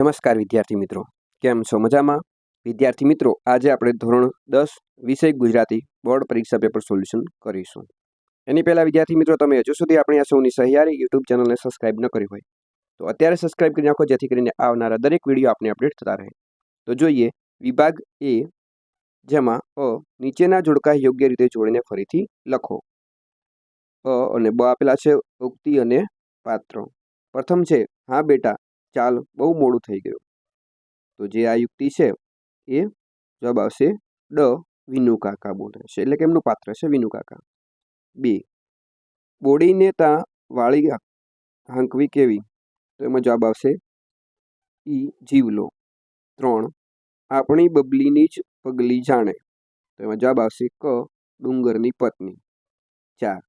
નમસ્કાર વિદ્યાર્થી મિત્રો, કેમ છો મજામાં? વિદ્યાર્થી મિત્રો, આજે આપણે ધોરણ દસ વિષય ગુજરાતી બોર્ડ પરીક્ષા પેપર સોલ્યુશન કરીશું. એની પહેલાં વિદ્યાર્થી મિત્રો, તમે હજુ સુધી આપણી આ સૌની સહિયારી યુટ્યુબ ચેનલને સબસ્ક્રાઇબ ન કરી હોય, તો અત્યારે સબસ્ક્રાઇબ કરી નાખો, જેથી કરીને આવનારા દરેક વીડિયો આપને અપડેટ થતા રહે. તો જોઈએ, વિભાગ એ જેમાં અ નીચેના જોડકા યોગ્ય રીતે જોડીને ફરીથી લખો. અ અને બ આપેલા છે ઉક્તિ અને પાત્ર. પ્રથમ છે, હા બેટા ચાલ બહુ મોડું થઈ ગયું. તો જે આ યુક્તિ છે, એ જવાબ આવશે ડ વિનુ કાકા બોલે છે. એટલે કે એમનું પાત્ર છે વિનુ કાકા. બે. બોડીને તા વાળી હાંકવી કેવી? તો એમાં જવાબ આવશે ઈ જીવલો. ત્રણ. આપણી બબલીની જ પગલી જાણે. તો એમાં જવાબ આવશે ક ડુંગરની પત્ની. ચાર.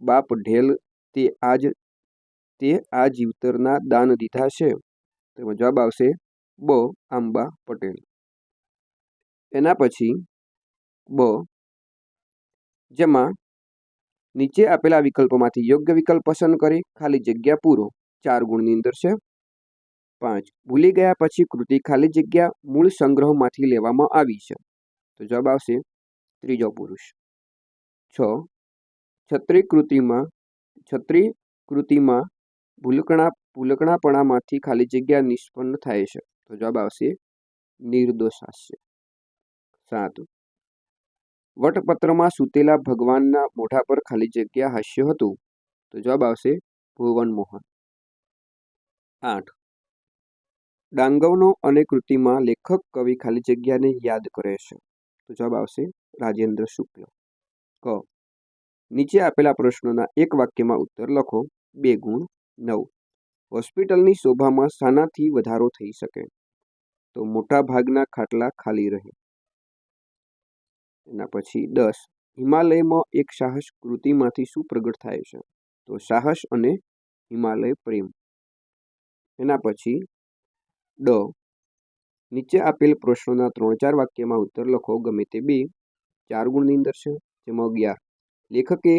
બાપ ઢેલ તે આજ, તે આ જીવતરના દાન દીધા છે. તો જવાબ આવશે બ આંબા પટેલ. એના પછી બ જેમાં નીચે આપેલા વિકલ્પોમાંથી યોગ્ય વિકલ્પ પસંદ કરી, ખાલી જગ્યા પૂરો, ચાર ગુણની અંદર છે. પાંચ, ભૂલી ગયા પછી કૃતિ ખાલી જગ્યા મૂળ સંગ્રહમાંથી લેવામાં આવી છે. તો જવાબ આવશે ત્રીજો પુરુષ. છ, છત્રી કૃતિમાં છત્રી કૃતિમાં ભૂલકણા ભૂલકણાપણામાંથી ખાલી જગ્યા નિષ્પન્ન થાય છે. તો જવાબ આવશે નિર્દોષ હાસ્ય સાત વટપત્રમાં સૂતેલા ભગવાનના મોઢા પર ખાલી જગ્યા હાસ્ય હતું. તો જવાબ આવશે ભુવન મોહન આઠ. ડાંગવનો અને કૃતિમાં લેખક કવિ ખાલી જગ્યાને યાદ કરે છે. તો જવાબ આવશે રાજેન્દ્ર શુક્લ. ક. નીચે આપેલા પ્રશ્નોના એક વાક્યમાં ઉત્તર લખો. બે ગુણ નવ. હોસ્પિટલની શોભામાં શાનાથી વધારો થઈ શકે તો મોટા ભાગના ખાટલા ખાલી રહે. એના પછી દસ. હિમાલયમાં એક સાહસ કૃતિમાંથી શું પ્રગટ થાય છે તો સાહસ અને હિમાલય પ્રેમ. એના પછી ડ. નીચે આપેલ પ્રશ્નોના ત્રણ ચાર વાક્યમાં ઉત્તર લખો, ગમે તે બે. ચાર ગુણની અંદર છે, જેમાં અગિયાર. લેખકે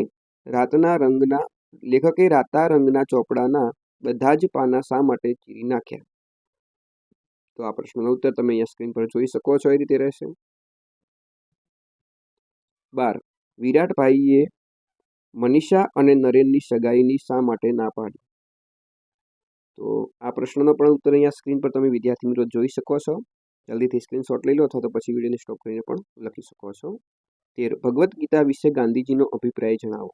રાતના રંગના લેખકે રાતા રંગના ચોપડાના બધા જ પાના શા માટે ચીરી નાખ્યા? તો આ પ્રશ્નનો ઉત્તર તમે અહીંયા સ્ક્રીન પર જોઈ શકો છો, એ રીતે રહેશે. બાર. વિરાટભાઈએ મનીષા અને નરેનની સગાઈની શા માટે ના પાડી? તો આ પ્રશ્નનો પણ ઉત્તર અહીંયા સ્ક્રીન પર તમે વિદ્યાર્થી મિત્રો જોઈ શકો છો. જલ્દીથી સ્ક્રીનશોટ લઈ લો, અથવા તો પછી વિડીયોને સ્ટોપ કરીને પણ લખી શકો છો. તેર. ભગવદ્ ગીતા વિશે ગાંધીજીનો અભિપ્રાય જણાવો.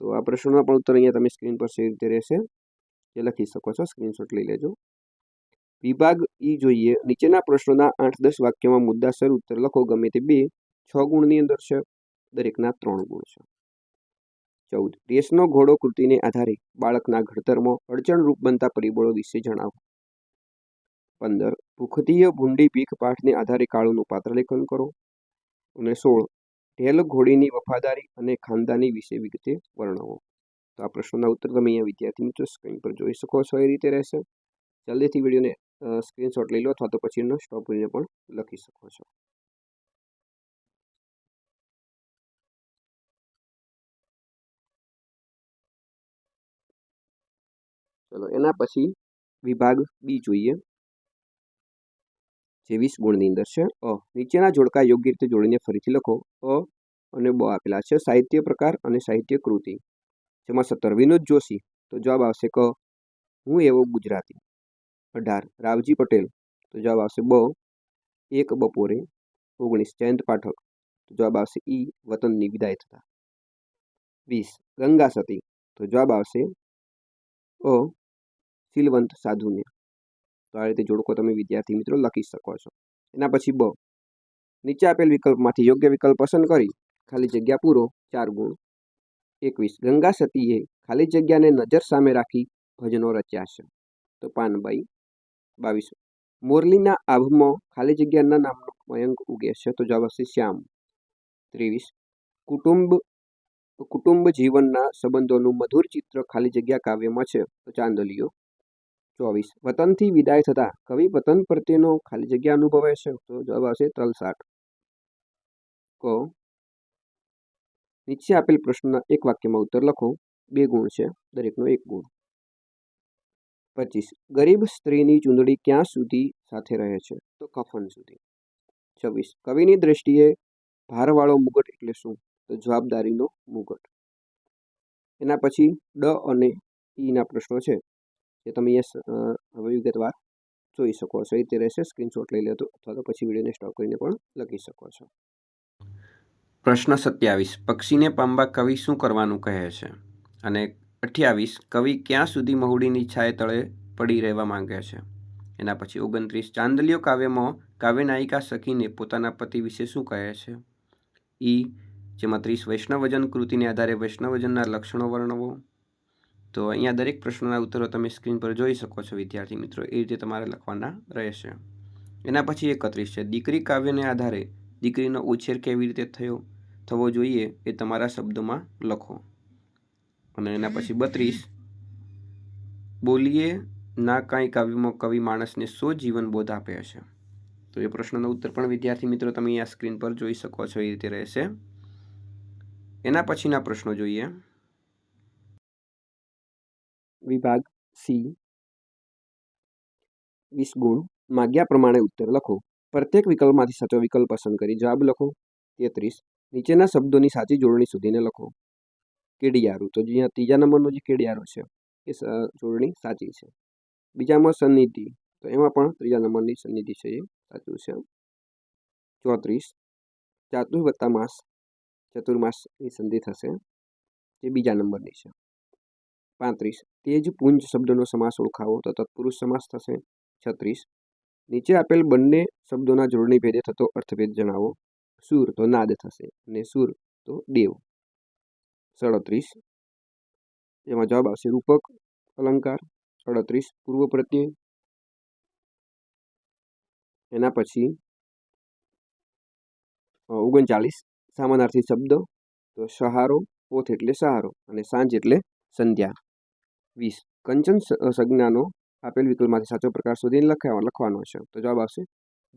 તો આ પ્રશ્નનો પણ ઉત્તર અહીંયા તમે સ્ક્રીન પર સી રીતે રહેશે. એ લખી શકો છો સ્ક્રીનશોટ લઈ લેજો. વિભાગ ઈ જોઈએ, નીચેના પ્રશ્નોના આઠ દસ વાક્યમાં મુદ્દાસર ઉત્તર લખો, ગમે તે બે. છ ગુણની અંદર છે, દરેકના ત્રણ ગુણ છે. ચૌદ. રેસનો ઘોડો કૃતિને આધારે બાળકના ઘડતરમાં અડચણરૂપ બનતા પરિબળો વિશે જણાવો. પંદર. ભૂખતીય ભૂંડી પીખ પાઠને આધારે કાળુનું પાત્ર લેખન કરો. અને સોળ. ઢેલ ઘોડીની વફાદારી અને ખાનદાની વિશે વિગતે વર્ણવો. તો આ પ્રશ્નોના ઉત્તર તમે અહીંયા વિદ્યાર્થી મિત્રો સ્ક્રીન પર જોઈ શકો છો, એ રીતે રહેશે. જલ્દીથી વિડીયોને સ્ક્રીનશોટ લઈ લો, અથવા તો પછી એનો સ્ટોપ કરીને પણ લખી શકો છો. ચલો, એના પછી વિભાગ બી જોઈએ. જે વીસ ગુણની અંદર છે. અ, નીચેના જોડકા યોગ્ય રીતે જોડીને ફરીથી લખો. અ અને બ આપેલા છે. સાહિત્ય પ્રકાર અને સાહિત્ય કૃતિ. જેમાં સત્તર વિનોદ જોશી. તો જવાબ આવશે ક, હું એવો ગુજરાતી. અઢાર, રાવજી પટેલ. તો જવાબ આવશે બ, એક બપોરે, ઓગણીસ, જયંત પાઠક. તો જવાબ આવશે ઈ, વતનની વિદાય થતા. વીસ, ગંગા સતી. તો જવાબ આવશે અ, શીલવંત સાધુને. તો આ રીતે જોડકો તમે વિદ્યાર્થી મિત્રો લખી શકો છો. એના પછી બ. નીચે આપેલ વિકલ્પમાંથી યોગ્ય વિકલ્પ પસંદ કરી ખાલી જગ્યા પૂરો ચાર ગુણ. એકવીસ. ગંગા સતીએ ખાલી જગ્યાને નજર સામે રાખી ભજનો રચ્યા છે. તો પાનબાઈ બાવીસ. મોરલીના આભમાં ખાલી જગ્યાના નામનો મયંક ઉગે છે તો જવાબ હશે શ્યામ. ત્રેવીસ. કુટુંબ કુટુંબ જીવનના સંબંધોનું મધુર ચિત્ર ખાલી જગ્યા કાવ્યમાં છે તો ચાંદલીઓ ચોવીસ. વતનથી વિદાય થતા કવિ વતન પ્રત્યેનો ખાલી જગ્યા અનુભવે છે. તો જવાબ આવશે તલસાટ ક. નીચે આપેલ પ્રશ્નના એક વાક્યમાં ઉત્તર લખો. બે ગુણ છે. દરેકનો એક ગુણ. પચીસ. ગરીબ સ્ત્રીની ચૂંદડી ક્યાં સુધી સાથે રહે છે? તો કફન સુધી. છવ્વીસ. કવિની દ્રષ્ટિએ ભારવાળો મુગટ એટલે શું? તો જવાબદારીનો મુગટ. એના પછી ડ અને ઈના પ્રશ્નો છે. જે તમે યસ વિગતવાર જોઈ શકો છો. એ રીતે રહેશે સ્ક્રીનશોટ લઈ લેતો અથવા તો પછી વિડીયોને સ્ટોપ કરીને પણ લખી શકો છો. પ્રશ્ન સત્યાવીસ, પક્ષીને પામવા કવિ શું કરવાનું કહે છે? અને અઠ્યાવીસ, કવિ ક્યાં સુધી મહુડીની છાય તળે પડી રહેવા માંગે છે? એના પછી ઓગણત્રીસ ચાંદલિયો કાવ્યમાં કાવ્યનાયિકા સખીને પોતાના પતિ વિશે શું કહે છે? ઈ, જેમાં ત્રીસ, વૈષ્ણવજન કૃતિને આધારે વૈષ્ણવજનના લક્ષણો વર્ણવો. તો અહીંયા દરેક પ્રશ્નના ઉત્તરો તમે સ્ક્રીન પર જોઈ શકો છો, વિદ્યાર્થી મિત્રો. એ રીતે તમારે લખવાના રહેશે. એના પછી એકત્રીસ છે. દીકરી કાવ્યને આધારે દીકરીનો ઉછેર કેવી રીતે થયો, થવો જોઈએ એ તમારા શબ્દોમાં લખો. અને એના પછી બત્રીસ. બોલીએ ના કાંઈ કાવ્યમાં કવિ માણસને સો જીવન બોધ આપે છે. તો એ પ્રશ્નનો ઉત્તર પણ વિદ્યાર્થી મિત્રો તમે અહીંયા સ્ક્રીન પર જોઈ શકો છો, એ રીતે રહેશે. એના પછીના પ્રશ્નો જોઈએ. વિભાગ સી. વીસ ગુણ. માગ્યા પ્રમાણે ઉત્તર લખો. પ્રત્યેક વિકલ્પમાંથી સાચો વિકલ્પ પસંદ કરી જવાબ લખો. તેત્રીસ. નીચેના શબ્દોની સાચી જોડણી શોધીને લખો. કેડિયારું. તો જ્યાં ત્રીજા નંબરનો જે કેડિયારો છે, એ જોડણી સાચી છે. બીજામાં સન્નિધિ. તો એમાં પણ ત્રીજા નંબરની સન્નિધિ છે એ સાચું છે. ચોત્રીસ. ચાતુર વત્તા માસ ચતુર્માસની સંધિ થશે જે બીજા નંબરની છે. પાંત્રીસ. તે જ પુંજ શબ્દનો સમાસ ઓળખાવો તો તત્પુરુષ સમાસ થશે. છત્રીસ. નીચે આપેલ બંને શબ્દોના જોડણી ભેદે થતો અર્થભેદ જણાવો. સુર તો નાદ થશે અને સુર તો દેવ. સડત્રીસ. એમાં જવાબ આવશે રૂપક અલંકાર. અડત્રીસ, પૂર્વ પ્રત્યય. એના પછી ઓગણચાલીસ, સામાનાર્થી શબ્દ. તો સહારો પોથ એટલે સહારો અને સાંજ એટલે સંધ્યા. વીસ. કંચન સંજ્ઞાનો આપેલ વિકલ્પમાંથી સાચો પ્રકાર શોધીને લખવા, લખવાનો છે. તો જવાબ આવશે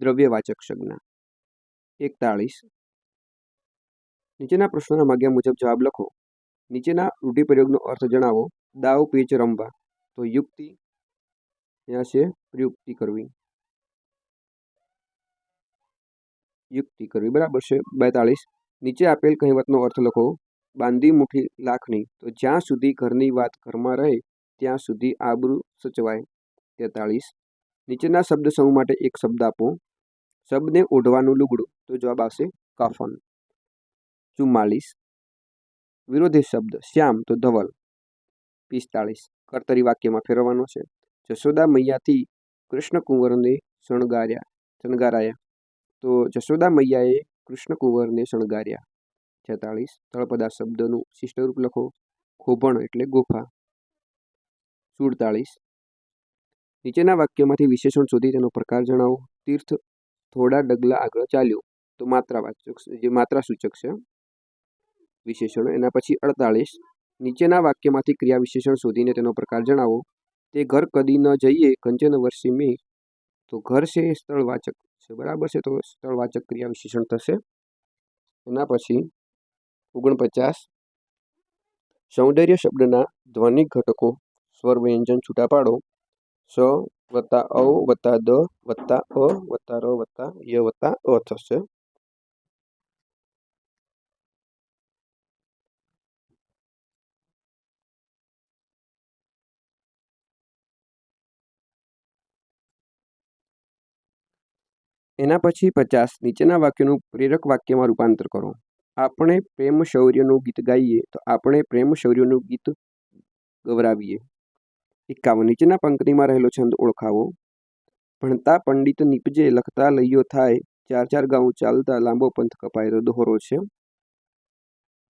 દ્રવ્યવાચક સંજ્ઞા. એકતાળીસ. નીચેના પ્રશ્નોના માગ્યા મુજબ જવાબ લખો. નીચેના રૂઢિપ્રયોગનો અર્થ જણાવો. દાવ, પેચ, રમવા. તો યુક્તિ અહીંયા છે પ્રયુક્તિ કરવી. યુક્તિ કરવી. બરાબર છે. બેતાળીસ. નીચે આપેલ કહેવતનો અર્થ લખો. બાંધી મુઠ્ઠી લાખની. તો જ્યાં સુધી ઘરની વાત ઘરમાં રહે ત્યાં સુધી આબરૂ સચવાય. તેતાળીસ. નીચેના શબ્દ સમૂહ માટે એક શબ્દ આપો. શબ્દને ઓઢવાનું લુગડું. તો જવાબ આવશે કફન. ચુમ્માલીસ વિરોધી શબ્દ. શ્યામ તો ધવલ. પિસ્તાળીસ. કર્તરી વાક્યમાં ફેરવવાનો છે. જશોદા મૈયાથી કૃષ્ણ કુંવરને શણગાર્યા. શણગારાયા. તો જશોદા મૈયાએ કૃષ્ણ કુંવરને શણગાર્યા. છેતાળીસ. તળપદા શબ્દનું શિષ્ટરૂપ લખો. ખોભણ એટલે ગુફા. સુડતાળીસ. નીચેના વાક્યમાંથી વિશેષણ શોધી તેનો પ્રકાર જણાવો. તીર્થ, થોડા ડગલા આગળ ચાલ્યો. તો માત્રાવાચક જે માત્રા સૂચક છે, વિશેષણ. એના પછી અડતાળીસ. નીચેના વાક્યમાંથી ક્રિયા વિશેષણ શોધીને તેનો પ્રકાર જણાવો. તે ઘર કદી ન જઈએ, કંચન વર્ષી મેં. તો ઘર છે એ સ્થળવાચક છે, બરાબર છે? તો સ્થળવાચક ક્રિયા વિશેષણ થશે. એના પછી ઓગણપચાસ. સૌંદર્ય શબ્દના ધ્વનિક ઘટકો સ્વર વ્યંજન છૂટા પાડો. સ વત્તા ઔ વત્તા દ વત્તા અ વત્તા ર વત્તા ય વત્તા અ થશે. એના પછી પચાસ નીચેના વાક્યનું પ્રેરક વાક્યમાં રૂપાંતર કરો. આપણે પ્રેમ શૌર્યનું ગીત ગાઈએ તો આપણે પ્રેમ શૌર્યનું ગીત ગવરાવીએ. એકાવન નીચેના પંક્તિમાં રહેલો છંદ ઓળખાવો. ભણતા પંડિત નીપજે લખતા લઈયો થાય. ચાર ચાર ગાઉં ચાલતા લાંબો પંથ કપાયેલો દોહરો છે.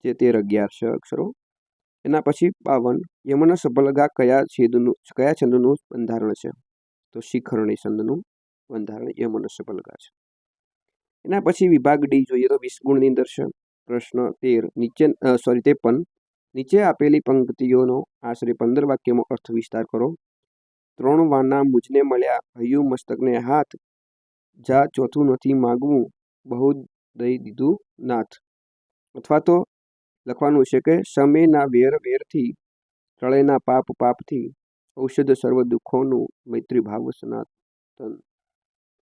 જે તેર અગિયાર છે અક્ષરો. એના પછી બાવન. યમન સબલગા કયા છેદનું, કયા છંદનું બંધારણ છે? તો શિખરણી છંદનું બંધારણ યમન સબલગા છે. એના પછી વિભાગ ડી જોઈએ તો વીસ ગુણની અંદર છે. પ્રશ્ન તેર. નીચે સોરી ત્રેપન. નીચે આપેલી પંક્તિઓનો આશરે પંદર વાક્યમાં અર્થ વિસ્તાર કરો. ત્રણ વાના મુજને મળ્યા. હૈયું મસ્તકને હાથ. જા ચોથું નથી માગવું. બહુ દઈ દીધું નાથ. અથવા તો લખવાનું છે કે સમયના વેર વેરથી ટળેના પાપ પાપથી, ઔષધ સર્વ દુઃખોનું મૈત્રી ભાવ સનાતન.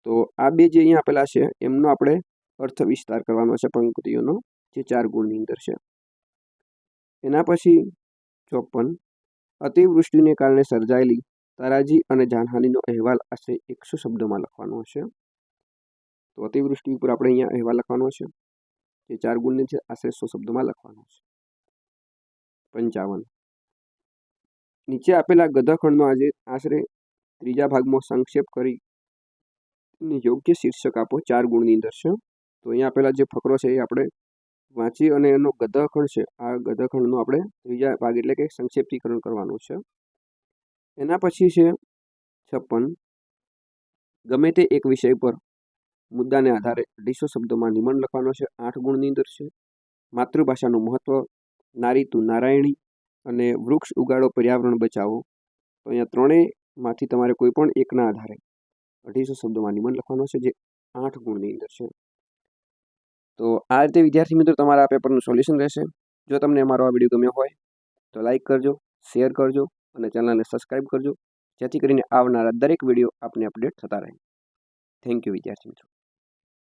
તો આ બે જે અહીંયા આપેલા છે, એમનો આપણે અર્થ વિસ્તાર કરવાનો છે પંક્તિઓનો, જે ચાર ગુણની અંદર છે. એના પછી ચોપન. અતિવૃષ્ટિને કારણે સર્જાયેલી તારાજી અને જાનહાનિનો અહેવાલ આશરે એકસો શબ્દોમાં લખવાનો હશે. તો અતિવૃષ્ટિ ઉપર આપણે અહીંયા અહેવાલ લખવાનો હશે. જે ચાર ગુણની છે, આશરે સો શબ્દોમાં લખવાનો છે પંચાવન. નીચે આપેલા ગધાખંડનો આજે આશરે ત્રીજા ભાગમાં સંક્ષેપ કરી યોગ્ય શીર્ષક આપો, ચાર ગુણની અંદર છે. તો અહીંયા આપેલા જે ફકરો છે એ આપણે વાંચી અને એનો ગધાખંડ છે, આ ગધાખંડનો આપણે ત્રીજા ભાગ એટલે કે સંક્ષેપ્તીકરણ કરવાનું છે. એના પછી છે છપ્પન. ગમે તે એક વિષય પર મુદ્દાને આધારે અઢીસો શબ્દોમાં નિબંધ લખવાનો છે, આઠ ગુણની અંદર છે. માતૃભાષાનું મહત્ત્વ નારી તું નારાયણી અને વૃક્ષ ઉગાડો પર્યાવરણ બચાવો. તો અહીંયા ત્રણેયમાંથી તમારે કોઈ પણ એકના આધારે અઢીસો શબ્દોમાં નિબંધ લખવાનો છે, જે આઠ ગુણની અંદર છે. તો આ રીતે વિદ્યાર્થી મિત્રો તમારા આ પેપરનું સોલ્યુશન રહેશે. જો તમને અમારો આ વીડિયો ગમ્યો હોય, તો લાઈક કરજો શેર કરજો અને ચેનલને સબસ્ક્રાઈબ કરજો. જેથી કરીને આવનારા દરેક વીડિયો આપને અપડેટ થતા રહે. થેન્ક યુ વિદ્યાર્થી મિત્રો.